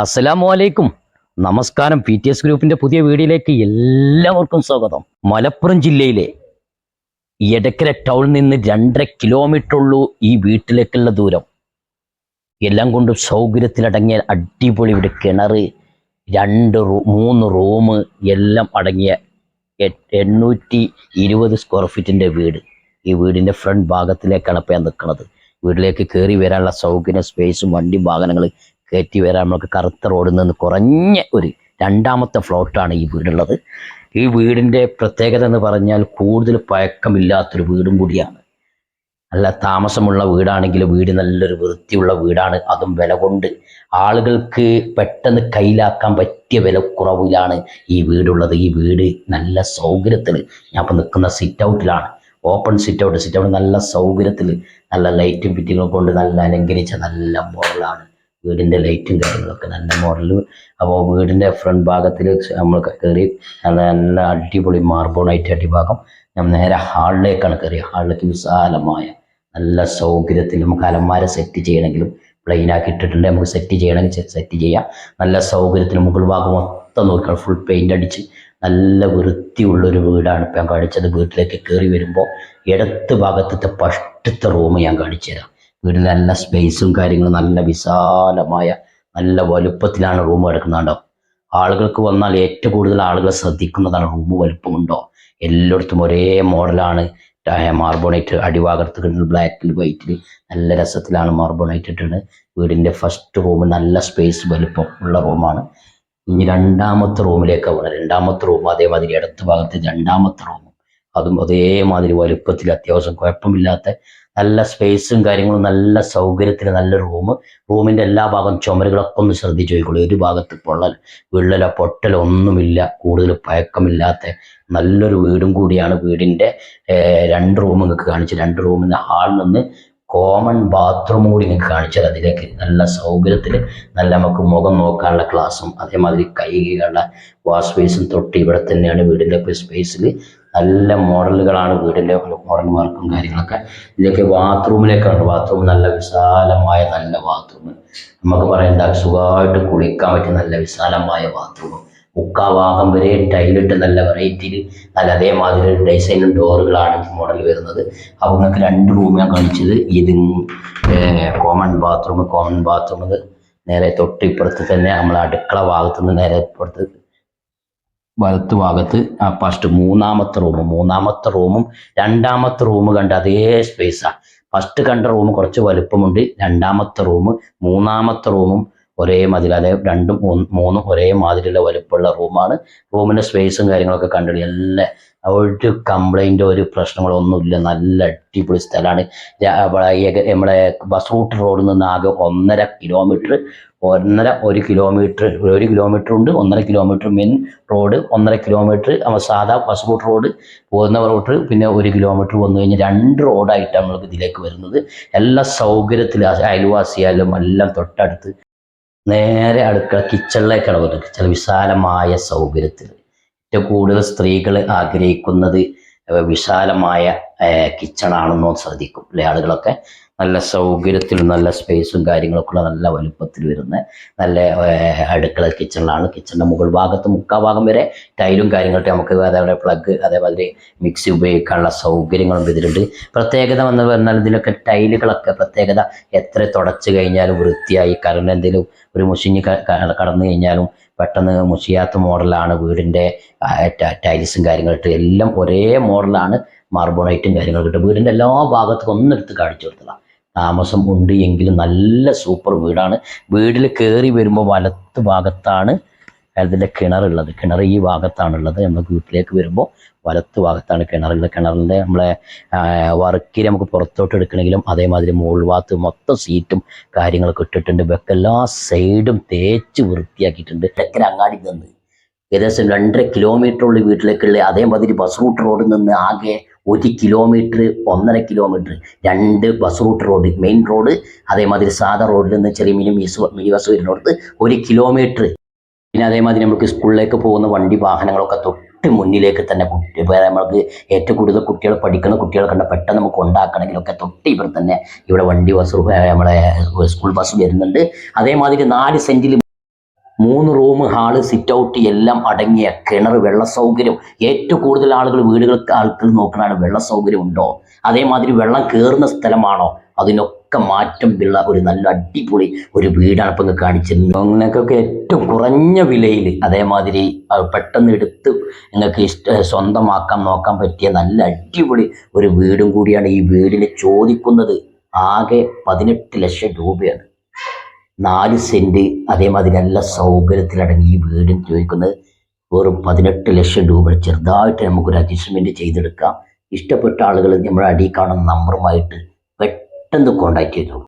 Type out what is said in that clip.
അസ്സലാമു അലൈക്കും. നമസ്കാരം. പി ടി എസ് ഗ്രൂപ്പിന്റെ പുതിയ വീഡിയോയിലേക്ക് എല്ലാവർക്കും സ്വാഗതം. മലപ്പുറം ജില്ലയിലെ എടക്കര ടൗണിൽ നിന്ന് രണ്ടര കിലോമീറ്റർ ഉള്ളൂ ഈ വീട്ടിലേക്കുള്ള ദൂരം. എല്ലാം കൊണ്ടും സൗകര്യത്തിലടങ്ങിയ അടിപൊളി ഇവിടെ കിണർ രണ്ട് റൂ മൂന്ന് റൂം എല്ലാം അടങ്ങിയ എണ്ണൂറ്റി ഇരുപത് സ്ക്വയർ ഫീറ്റിന്റെ വീട്. ഈ വീടിന്റെ ഫ്രണ്ട് ഭാഗത്തിലേക്കാണ് ഇപ്പം ഞാൻ നിൽക്കുന്നത് വീട്ടിലേക്ക് കയറി വരാനുള്ള സൗകര്യം സ്പേസും വണ്ടി വാഹനങ്ങൾ കയറ്റി വരാൻ നമുക്ക് കറുത്ത റോഡിൽ നിന്ന് കുറഞ്ഞ ഒരു രണ്ടാമത്തെ ഫ്ലോട്ടാണ് ഈ വീടുള്ളത്. ഈ വീടിന്റെ പ്രത്യേകത എന്ന് പറഞ്ഞാൽ കൂടുതൽ പഴക്കമില്ലാത്തൊരു വീടും കൂടിയാണ്. നല്ല താമസമുള്ള വീടാണെങ്കിൽ വീട് നല്ലൊരു വൃത്തിയുള്ള വീടാണ്. അതും വില കൊണ്ട് ആളുകൾക്ക് പെട്ടെന്ന് കയ്യിലാക്കാൻ പറ്റിയ വില കുറവിലാണ് ഈ വീടുള്ളത്. ഈ വീട് നല്ല സൗകര്യത്തിൽ ഞാൻ ഇപ്പോൾ നിൽക്കുന്ന sit ഔട്ടിലാണ് open sit out sit out നല്ല സൗകര്യത്തിൽ നല്ല ലൈറ്റും ഫിറ്റിങ്ങും കൊണ്ട് നല്ല അലങ്കരിച്ച നല്ല മോഡലാണ് വീടിന്റെ ലൈറ്റും കാര്യങ്ങളൊക്കെ നല്ല മോഡൽ അപ്പോൾ വീടിന്റെ ഫ്രണ്ട് ഭാഗത്തിൽ നമ്മൾ കയറി നല്ല അടിപൊളി മാർബോണൈറ്റ് അടിഭാഗം. നമ്മൾ നേരെ ഹാളിലേക്കാണ് കയറി ഹാളിലേക്ക് വിശാലമായ നല്ല സൗകര്യത്തിൽ നമുക്ക് അലമാര സെറ്റ് ചെയ്യണമെങ്കിലും പ്ലെയിൻ ആക്കി ഇട്ടിട്ടുണ്ട്. നമുക്ക് സെറ്റ് ചെയ്യണമെങ്കിൽ സെറ്റ് ചെയ്യാം. നല്ല സൗകര്യത്തിൽ മുകൾ ഭാഗം മൊത്തം നോക്കിയാണ് ഫുൾ പെയിന്റ് അടിച്ച് നല്ല വൃത്തിയുള്ളൊരു വീടാണ് ഇപ്പം ഞാൻ കാണിച്ചത്. വീട്ടിലേക്ക് കയറി വരുമ്പോൾ ഇടത്ത് ഭാഗത്തത്തെ ഫസ്റ്റത്തെ റൂം ഞാൻ കാണിച്ചു തരാം വീടിൽ നല്ല സ്പേസും കാര്യങ്ങളും നല്ല വിശാലമായ നല്ല വലുപ്പത്തിലാണ് റൂം കിടക്കുന്നുണ്ടോ ആളുകൾക്ക് വന്നാൽ ഏറ്റവും കൂടുതൽ ആളുകൾ ശ്രദ്ധിക്കുന്നതാണ് റൂം വലുപ്പമുണ്ടോ? എല്ലായിടത്തും ഒരേ മോഡലാണ് മാർബോണൈറ്റ് കിട്ടുന്നത് ബ്ലാക്കിൽ വൈറ്റിൽ നല്ല രസത്തിലാണ് മാർബോണൈറ്റ് ഇട്ടിട്ട്. വീടിന്റെ ഫസ്റ്റ് റൂം നല്ല സ്പേസ് വലുപ്പം ഉള്ള റൂമാണ് ഇനി രണ്ടാമത്തെ റൂമിലേക്ക് പോകണം രണ്ടാമത്തെ റൂം അതേമാതിരി ഇടത്ത് ഭാഗത്ത് രണ്ടാമത്തെ റൂം അതും അതേമാതിരി വലുപ്പത്തിൽ അത്യാവശ്യം കുഴപ്പമില്ലാത്ത നല്ല സ്പേസും കാര്യങ്ങളും നല്ല സൗകര്യത്തിൽ നല്ല റൂം റൂമിന്റെ എല്ലാ ഭാഗം ചുമരുകളൊക്കെ ഒന്ന് ശ്രദ്ധിച്ചു നോക്കിക്കോളൂ ഒരു ഭാഗത്ത് പൊള്ളൽ വിള്ളലോ പൊട്ടലോ ഒന്നുമില്ല. കൂടുതൽ പഴക്കമില്ലാത്ത നല്ലൊരു വീടും കൂടിയാണ് വീടിന്റെ രണ്ട് റൂം നിങ്ങൾക്ക് കാണിച്ചു രണ്ട് റൂമിൽ ഹാളിൽ നിന്ന് കോമൺ ബാത്റൂം കൂടി നിങ്ങൾക്ക് കാണിച്ചത് അതിലേക്ക്. നല്ല സൗകര്യത്തിൽ നല്ല നമുക്ക് മുഖം നോക്കാനുള്ള ക്ലാസ്സും അതേമാതിരി കൈകളുടെ വാഷ് സ്പേസും തൊട്ട് ഇവിടെ തന്നെയാണ് വീടിന്റെ സ്പേസിൽ നല്ല മോഡലുകളാണ് വീടിന്റെ മോഡൽ വർക്കും കാര്യങ്ങളൊക്കെ. ഇതൊക്കെ ബാത്റൂമിലേക്കാണ്. ബാത്റൂം നല്ല വിശാലമായ നല്ല ബാത്റൂം. നമുക്ക് പറയണ്ട സുഖമായിട്ട് കുളിക്കാൻ പറ്റിയ നല്ല വിശാലമായ ബാത്റൂം. മുക്കാഭാഗം വരെ ടൈലിട്ട് നല്ല വെറൈറ്റിയിൽ നല്ല അതേമാതിരി ഡിസൈനും ഡോറുകളാണ് മോഡൽ വരുന്നത്. അപ്പോൾ നിങ്ങൾക്ക് രണ്ട് റൂം ഞാൻ കാണിച്ചത്. ഇത് കോമൺ ബാത്റൂം കോമൺ ബാത്റൂം നേരെ തൊട്ട് ഇപ്പുറത്ത് തന്നെ നമ്മൾ അടുക്കള ഭാഗത്തുനിന്ന് നേരെ ഇപ്പുറത്ത് വലത്ത് ഭാഗത്ത് ആ ഫസ്റ്റ് മൂന്നാമത്തെ റൂം മൂന്നാമത്തെ റൂമും രണ്ടാമത്തെ റൂം കണ്ട അതേ സ്പേസാണ് ഫസ്റ്റ് കണ്ട റൂം കുറച്ച് വലുപ്പമുണ്ട് രണ്ടാമത്തെ റൂം മൂന്നാമത്തെ റൂമും ഒരേ മതിൽ അതെ രണ്ടും മൂന്ന്- ഒരേ മാതിരിയുള്ള വലുപ്പമുള്ള റൂമാണ് റൂമിന്റെ സ്പേസും കാര്യങ്ങളൊക്കെ കണ്ടിട്ട് എല്ലാം ഒരു കംപ്ലൈന്റോ ഒരു പ്രശ്നങ്ങളോ ഒന്നുമില്ല നല്ല അടിപൊളി സ്ഥലമാണ്. നമ്മളെ ബസ് റൂട്ട് റോഡിൽ നിന്ന് ആകെ ഒന്നര കിലോമീറ്റർ ഒന്നര ഒരു കിലോമീറ്റർ ഒരു കിലോമീറ്റർ ഉണ്ട് ഒന്നര കിലോമീറ്റർ മെയിൻ റോഡ് ഒന്നര കിലോമീറ്റർ നമ്മൾ സാധാ ബസ് റൂട്ട് റോഡ് പോകുന്ന റൂട്ട് പിന്നെ ഒരു കിലോമീറ്റർ വന്നു കഴിഞ്ഞാൽ രണ്ട് റോഡായിട്ടാണ് നമ്മൾക്ക് ഇതിലേക്ക് വരുന്നത്. എല്ലാ സൗകര്യത്തിൽ അയൽവാസിയാലും എല്ലാം തൊട്ടടുത്ത് നേരെ അടുക്കള കിച്ചണിലേക്കാണ് വരുന്നത്. കിച്ചൺ വിശാലമായ സൗകര്യത്തിൽ കൂടുതൽ സ്ത്രീകൾ ആഗ്രഹിക്കുന്നത് വിശാലമായ കിച്ചണാണെന്നോ ശ്രദ്ധിക്കും. അല്ലെ? ആളുകളൊക്കെ നല്ല സൗകര്യത്തിൽ നല്ല സ്പേസും കാര്യങ്ങളൊക്കെ ഉള്ള നല്ല വലുപ്പത്തിൽ വരുന്ന നല്ല അടുക്കള കിച്ചണിലാണ്. കിച്ചണിന്റെ മുകൾ ഭാഗത്ത് മുക്കാൽ ഭാഗം വരെ ടൈലും കാര്യങ്ങളൊക്കെ നമുക്ക് അതേപോലെ പ്ലഗ് അതേപോലെ മിക്സി ഉപയോഗിക്കാനുള്ള സൗകര്യങ്ങളും ഇതിലുണ്ട്. പ്രത്യേകത എന്ന് പറഞ്ഞാൽ ഇതിലൊക്കെ ടൈലുകളൊക്കെ പ്രത്യേകത എത്ര തുടച്ചു കഴിഞ്ഞാലും വൃത്തിയായി കറണ്ട് എന്തെങ്കിലും ഒരു മുഷിഞ്ഞ് കടന്നു കഴിഞ്ഞാലും പെട്ടെന്ന് മുഷിയാത്ത മോഡലാണ് വീടിന്റെ ടൈൽസും കാര്യങ്ങളിട്ട് എല്ലാം ഒരേ മോഡലാണ് മാർബോണൈറ്റും കാര്യങ്ങളൊക്കെ ഇട്ട് വീടിന്റെ എല്ലാ ഭാഗത്തും ഒന്നെടുത്ത് കാണിച്ചു കൊടുത്തതാണ് താമസം ഉണ്ട് എങ്കിലും നല്ല സൂപ്പർ വീടാണ്. വീട്ടിൽ കയറി വരുമ്പോൾ വലത്ത് ഭാഗത്താണ് അതിന്റെ കിണറുള്ളത്. കിണർ ഈ ഭാഗത്താണുള്ളത്. നമുക്ക് വീട്ടിലേക്ക് വരുമ്പോൾ വലത്ത് ഭാഗത്താണ് കിണറുള്ളത്. കിണറിന്റെ നമ്മളെ വർക്കിൽ നമുക്ക് പുറത്തോട്ട് എടുക്കണമെങ്കിലും അതേമാതിരി മുകൾ ഭാഗത്ത് മൊത്തം സീറ്റും കാര്യങ്ങളൊക്കെ ഇട്ടിട്ടുണ്ട്. ഇവയൊക്കെ എല്ലാ സൈഡും തേച്ച് വൃത്തിയാക്കിയിട്ടുണ്ട്. ഇടയ്ക്കൽ അങ്ങാടി നിന്ന് ഏകദേശം രണ്ടര കിലോമീറ്റർ ഉള്ള വീട്ടിലേക്കുള്ള അതേമാതിരി ബസ് റൂട്ട് റോഡിൽ നിന്ന് ആകെ ഒരു കിലോമീറ്റർ ഒന്നര കിലോമീറ്റർ രണ്ട് bus route road. Main road അതേമാതിരി സാധാ റോഡിൽ നിന്ന് ചെറിയ മിനി മിനി ബസ് വരുന്നിടത്ത് ഒരു കിലോമീറ്റർ പിന്നെ അതേമാതിരി നമുക്ക് സ്കൂളിലേക്ക് പോകുന്ന വണ്ടി വാഹനങ്ങളൊക്കെ തൊട്ട് മുന്നിലേക്ക് തന്നെ നമ്മൾക്ക് ഏറ്റവും കൂടുതൽ കുട്ടികൾ പഠിക്കുന്ന കുട്ടികളെ കണ്ട പെട്ടെന്ന് നമുക്ക് ഉണ്ടാക്കണമെങ്കിലൊക്കെ തൊട്ട് ഇവിടെ തന്നെ ഇവിടെ വണ്ടി ബസ് നമ്മളെ സ്കൂൾ ബസ് വരുന്നുണ്ട്. അതേമാതിരി നാല് സെന്റിൽ മൂന്ന് റൂം ഹാൾ സിറ്റ് ഔട്ട് എല്ലാം അടങ്ങിയ കിണർ വെള്ള സൗകര്യം. ഏറ്റവും കൂടുതൽ ആളുകൾ വീടുകൾക്ക് ആൾക്കാർ നോക്കുന്നതാണ് വെള്ള സൗകര്യം ഉണ്ടോ? അതേമാതിരി വെള്ളം കയറുന്ന സ്ഥലമാണോ? അതിനൊക്കെ മാറ്റം ഉള്ള ഒരു നല്ല അടിപൊളി ഒരു വീടാണ് ഇപ്പം കാണിച്ചത് നിങ്ങൾക്കൊക്കെ ഏറ്റവും കുറഞ്ഞ വിലയിൽ അതേമാതിരി പെട്ടെന്ന് എടുത്ത് നിങ്ങൾക്ക് ഇഷ്ട സ്വന്തമാക്കാൻ നോക്കാൻ പറ്റിയ നല്ല അടിപൊളി ഒരു വീടും കൂടിയാണ് ഈ വീടിന് ചോദിക്കുന്നത് ആകെ പതിനെട്ട് ലക്ഷം രൂപയാണ്. നാല് സെന്റ് അതേമാതിരി നല്ല സൗകര്യത്തിലടങ്ങി ഈ വീടിന് ചോദിക്കുന്നത് വെറും പതിനെട്ട് ലക്ഷം രൂപ. ചെറുതായിട്ട് നമുക്കൊരു അഡ്ജസ്റ്റ്മെന്റ് ചെയ്തെടുക്കാം. ഇഷ്ടപ്പെട്ട ആളുകൾ നമ്മുടെ അടി കാണുന്ന നമ്പറുമായിട്ട് പെട്ടെന്ന് കോൺടാക്ട് ചെയ്തു.